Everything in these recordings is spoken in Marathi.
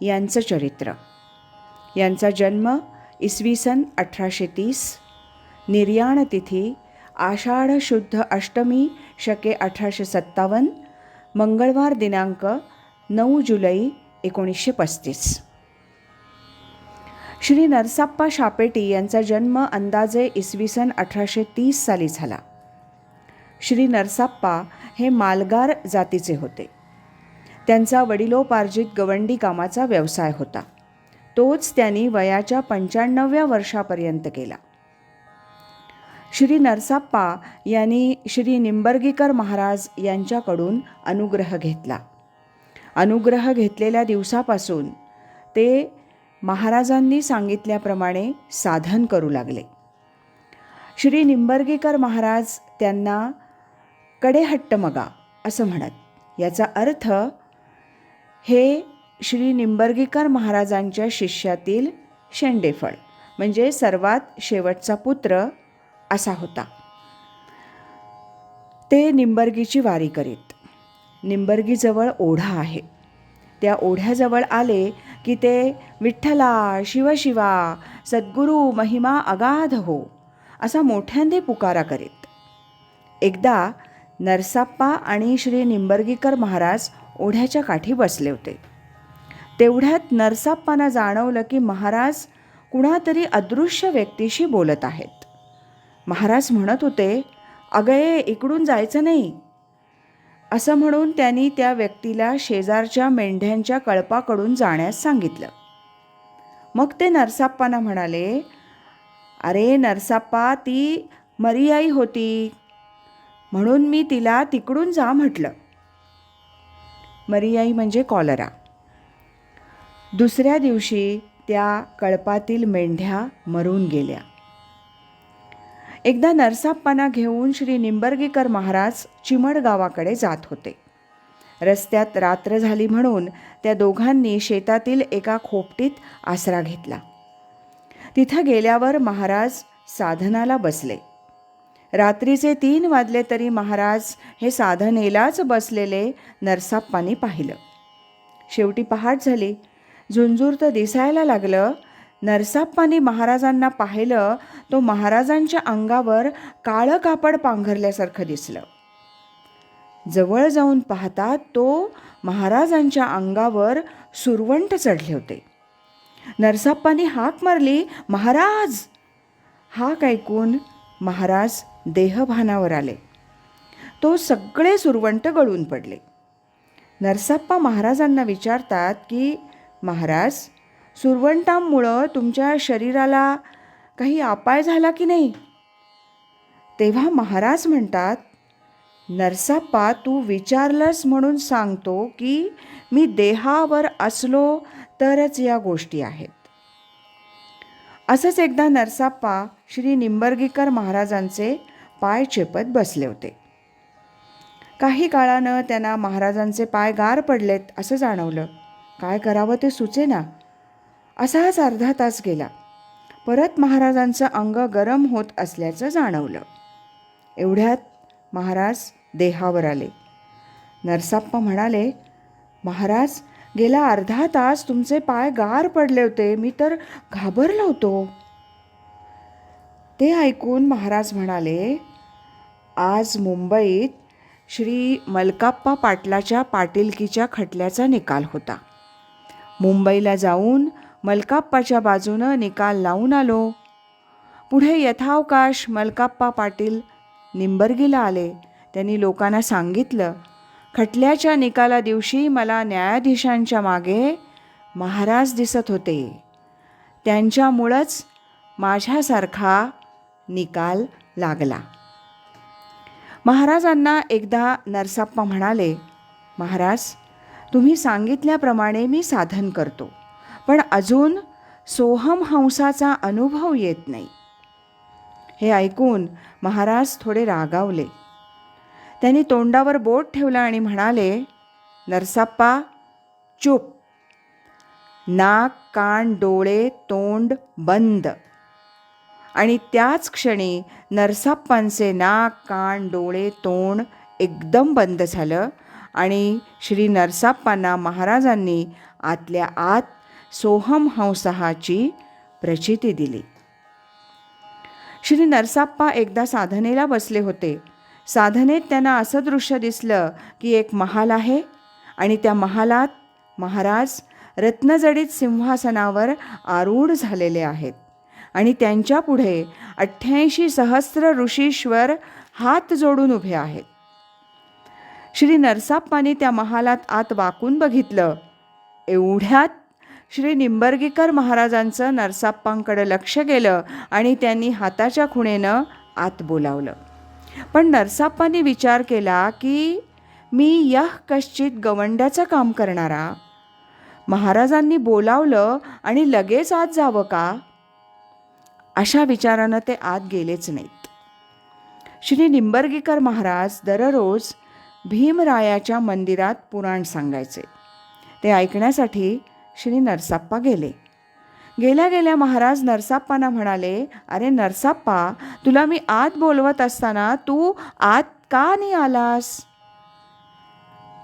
यांचं चरित्र. यांचा जन्म इसवी सन अठराशे तीस. निर्याण तिथी आषाढ शुद्ध अष्टमी शके अठराशे सत्तावन्न मंगळवार दिनांक नऊ जुलै एकोणीसशे पस्तीस. श्री नरसाप्पा शापेटी यांचा जन्म अंदाजे इसवी सन अठराशे तीस साली झाला. श्री नरसाप्पा हे मालगार जातीचे होते. त्यांचा वडिलोपार्जित गवंडी कामाचा व्यवसाय होता. तोच त्यांनी वयाच्या पंच्याण्णव्या वर्षापर्यंत केला. श्री नरसाप्पा यांनी श्री निंबर्गीकर महाराज यांच्याकडून अनुग्रह घेतला. अनुग्रह घेतलेल्या दिवसापासून ते महाराजांनी सांगितल्याप्रमाणे साधन करू लागले. श्री निंबर्गीकर महाराज त्यांना कडेहट्ट मगा असं म्हणत याचा अर्थ हे श्री निंबर्गीकर महाराजांच्या शिष्यातील शेंडेफळ म्हणजे सर्वात शेवटचा पुत्र असा होता. ते निंबर्गीची वारी करीत. निंबर्गीजवळ ओढा आहे. त्या ओढ्याजवळ आले की ते विठ्ठला शिवशिवा सद्गुरू महिमा अगाध हो असा मोठ्यांदे पुकारा करीत. एकदा नरसाप्पा आणि श्री निंबर्गीकर महाराज ओढ्याच्या काठी बसले होते. तेवढ्यात नरसाप्पांना जाणवलं की महाराज कुणातरी अदृश्य व्यक्तीशी बोलत आहेत. महाराज म्हणत होते अगये इकडून जायचं नाही. असं म्हणून त्यांनी त्या व्यक्तीला शेजारच्या मेंढ्यांच्या कळपाकडून जाण्यास सांगितलं. मग ते नरसाप्पांना म्हणाले अरे नरसाप्पा ती मरियाई होती. म्हणून मी तिला तिकडून जा म्हटलं. मरियाई म्हणजे कॉलरा. दुसऱ्या दिवशी त्या कळपातील मेंढ्या मरून गेल्या. एकदा नरसाप्पांना घेऊन श्री निंबर्गीकर महाराज चिमड गावाकडे जात होते. रस्त्यात रात्र झाली म्हणून त्या दोघांनी शेतातील एका खोपटीत आसरा घेतला. तिथं गेल्यावर महाराज साधनाला बसले. रात्रीचे तीन वाजले तरी महाराज हे साधनेलाच बसलेले नरसाप्पांनी पाहिलं. शेवटी पहाट झाली. झुंजूर तर दिसायला लागलं. नरसाप्पांनी महाराजांना पाहिलं तो महाराजांच्या अंगावर काळं कापड पांघरल्यासारखं दिसलं. जवळ जाऊन पाहता तो महाराजांच्या अंगावर सुरवंट चढले होते. नरसाप्पांनी हाक मारली महाराज! हाक ऐकून महाराज देहभानावर आले. तो सगळे सुरवंट गळून पडले. नरसाप्पा महाराजांना विचारतात की महाराज सुरवंटांमुळं तुमच्या शरीराला काही अपाय झाला की नाही? तेव्हा महाराज म्हणतात नरसाप्पा तू विचारलंस म्हणून सांगतो की मी देहावर असलो तरच या गोष्टी आहेत. असंच एकदा नरसाप्पा श्री निंबर्गीकर महाराजांचे पाय चेपत बसले होते. काही काळानं त्यांना महाराजांचे पाय गार पडलेत असं जाणवलं. काय करावं ते सुचेना. असाच अर्धा तास गेला. परत महाराजांचं अंग गरम होत असल्याचं जाणवलं. एवढ्यात महाराज देहावर आले. नरसाप्पा म्हणाले महाराज गेला अर्धा तास तुमचे पाय गार पडले होते. मी तर घाबरलो होतो. ते ऐकून महाराज म्हणाले आज मुंबईत श्री मलकाप्पा पाटलाच्या पाटीलकीच्या खटल्याचा निकाल होता. मुंबईला जाऊन मलकाप्पाच्या बाजूनं निकाल लावून आलो. पुढे यथावकाश मलकाप्पा पाटील निंबर्गीला आले. त्यांनी लोकांना सांगितलं खटल्याच्या निकाला दिवशी मला न्यायाधीशांच्या मागे महाराज दिसत होते. त्यांच्यामुळंच माझ्यासारखा निकाल लागला. महाराजांना एकदा नरसाप्पा म्हणाले महाराज तुम्ही सांगितल्याप्रमाणे मी साधन करतो पण अजून सोहम हंसाचा अनुभव येत नाही. हे ऐकून महाराज थोडे रागावले. त्यांनी तोंडावर बोट ठेवलं आणि म्हणाले नरसाप्पा चूप. नाक कान डोळे तोंड बंद. आणि त्याच क्षणी नरसाप्पांचे नाक कान डोळे तोंड एकदम बंद झालं आणि श्री नरसाप्पांना महाराजांनी आतल्या आत सोहम हंसहाची प्रचिती दिली. श्री नरसाप्पा एकदा साधनेला बसले होते. साधनेत त्यांना असं दृश्य दिसलं की एक महाल आहे आणि त्या महालात महाराज रत्नजडित सिंहासनावर आरूढ झालेले आहेत. आणि त्यांच्या पुढे अठ्ठ्याऐंशी सहस्र ऋषीश्वर हात जोडून उभे आहेत. श्री नरसाप्पांनी त्या महालात आत वाकून बघितलं. एवढ्यात श्री निंबर्गीकर महाराजांचं नरसाप्पांकडे लक्ष गेलं आणि त्यांनी हाताच्या खुणेनं आत बोलावलं. पण नरसाप्पांनी विचार केला की मी यह कश्चित गवंड्याचं काम करणारा? महाराजांनी बोलावलं आणि लगेच आत जावं का? अशा विचारानं ते आत गेलेच नाहीत. श्री निंबर्गीकर महाराज दररोज भीमरायाच्या मंदिरात पुराण सांगायचे. ते ऐकण्यासाठी श्री नरसाप्पा गेले. गेल्या गेल्या महाराज नरसाप्पांना म्हणाले अरे नरसाप्पा तुला मी आत बोलवत असताना तू आत का नाही आलास?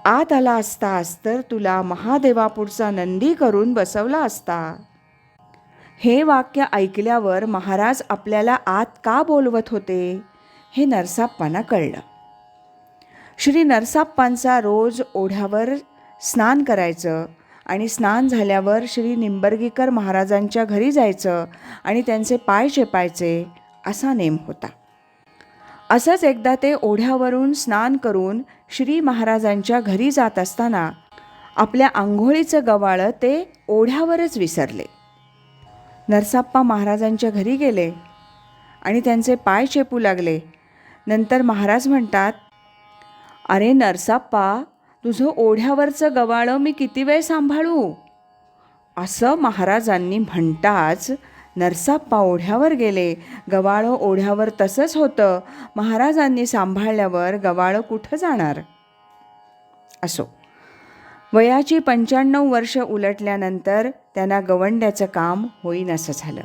आत आला असतास तर तुला महादेवापुढचा नंदी करून बसवला असता. हे वाक्य ऐकल्यावर महाराज आपल्याला आत का बोलवत होते? हे नरसाप्पांना कळलं. श्री नरसाप्पांचा रोज ओढ्यावर स्नान करायचं आणि स्नान झाल्यावर श्री निंबर्गीकर महाराजांच्या घरी जायचं आणि त्यांचे पाय चेपायचे असा नेम होता. असंच एकदा ते ओढ्यावरून स्नान करून श्री महाराजांच्या घरी जात असताना आपल्या आंघोळीचं गवाळं ते ओढ्यावरच विसरले. नरसाप्पा महाराजांच्या घरी गेले आणि त्यांचे पाय चेपू लागले. नंतर महाराज म्हणतात अरे नरसाप्पा तुझं ओढ्यावरचं गवाळं मी किती वेळ सांभाळू? असं महाराजांनी म्हणताच नरसाप्पा ओढ्यावर गेले. गवाळं ओढ्यावर तसंच होतं. महाराजांनी सांभाळल्यावर गवाळं कुठं जाणार? असो. वयाची पंच्याण्णव वर्ष उलटल्यानंतर त्यांना गवंड्याचं काम होईनसं झालं.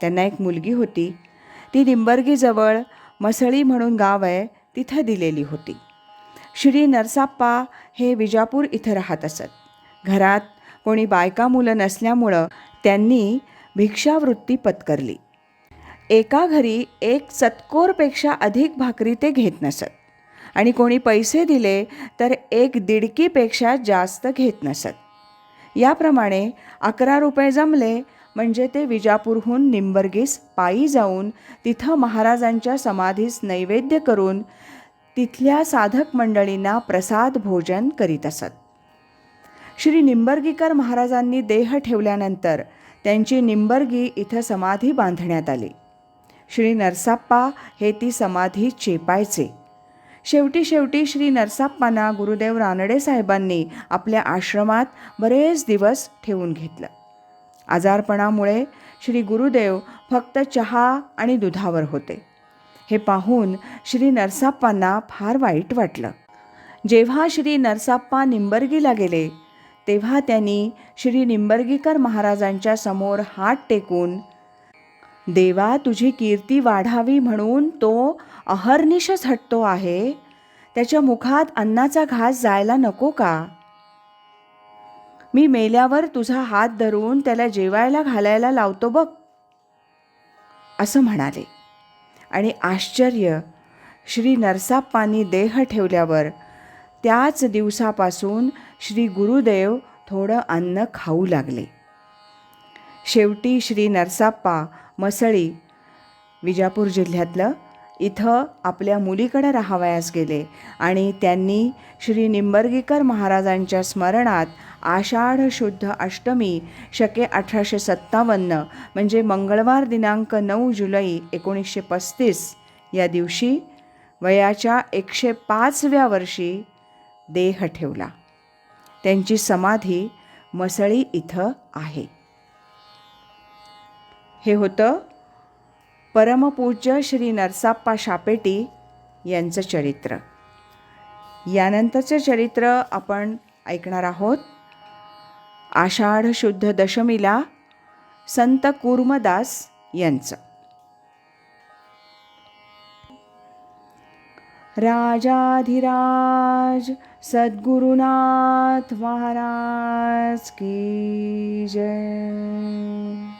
त्यांना एक मुलगी होती. ती निंबर्गीजवळ मसळी म्हणून गाव आहे तिथं दिलेली होती. श्री नरसाप्पा हे विजापूर इथं राहत असत. घरात कोणी बायका मुलं नसल्यामुळं त्यांनी भिक्षावृत्ती पत्करली. एका घरी एक चतकोरपेक्षा अधिक भाकरी ते घेत नसत. आणि कोणी पैसे दिले तर एक दिडकीपेक्षा जास्त घेत नसत. याप्रमाणे अकरा रुपये जमले म्हणजे ते विजापूरहून निंबर्गीस पायी जाऊन तिथं महाराजांच्या समाधीस नैवेद्य करून तिथल्या साधक मंडळींना प्रसाद भोजन करीत असत. श्री निंबर्गीकर महाराजांनी देह ठेवल्यानंतर त्यांची निंबर्गी इथं समाधी बांधण्यात आली. श्री नरसाप्पा हे ती समाधी चेपायचे. शेवटी शेवटी श्री नरसाप्पांना गुरुदेव रानडे साहेबांनी आपल्या आश्रमात बरेच दिवस ठेवून घेतलं. आजारपणामुळे श्री गुरुदेव फक्त चहा आणि दुधावर होते. हे पाहून श्री नरसाप्पांना फार वाईट वाटलं. जेव्हा श्री नरसाप्पा निंबर्गीला गेले तेव्हा त्यांनी श्री निंबर्गीकर महाराजांच्या समोर हात टेकून देवा तुझी कीर्ती वाढावी म्हणून तो अहर्निश हटतो आहे. त्याच्या मुखात अन्नाचा घास जायला नको का? मी मेल्यावर तुझा हात धरून त्याला जेवायला घालायला लावतो बघ. असं म्हणाले. आणि आश्चर्य श्री नरसाप्पांनी देह ठेवल्यावर त्याच दिवसापासून श्री गुरुदेव थोडं अन्न खाऊ लागले. शेवटी श्री नरसाप्पा मसळी विजापूर जिल्ह्यातलं इथं आपल्या मुलीकडे राहावयास गेले आणि त्यांनी श्री निंबर्गीकर महाराजांच्या स्मरणात आषाढ शुद्ध अष्टमी शके अठराशे सत्तावन्न म्हणजे मंगळवार दिनांक नऊ जुलै एकोणीसशे पस्तीस या दिवशी वयाच्या एकशे पाचव्या वर्षी देह ठेवला. त्यांची समाधी मसळी इथं आहे. हे होतं परमपूज्य श्री नरसाप्पा शापेटी यांचं चरित्र. यानंतरचं चरित्र आपण ऐकणार आहोत. आषाढ शुद्ध दशमीला संत कुर्मदास यांचं. राजाधिराज सद्गुरुनाथ महाराज की जय.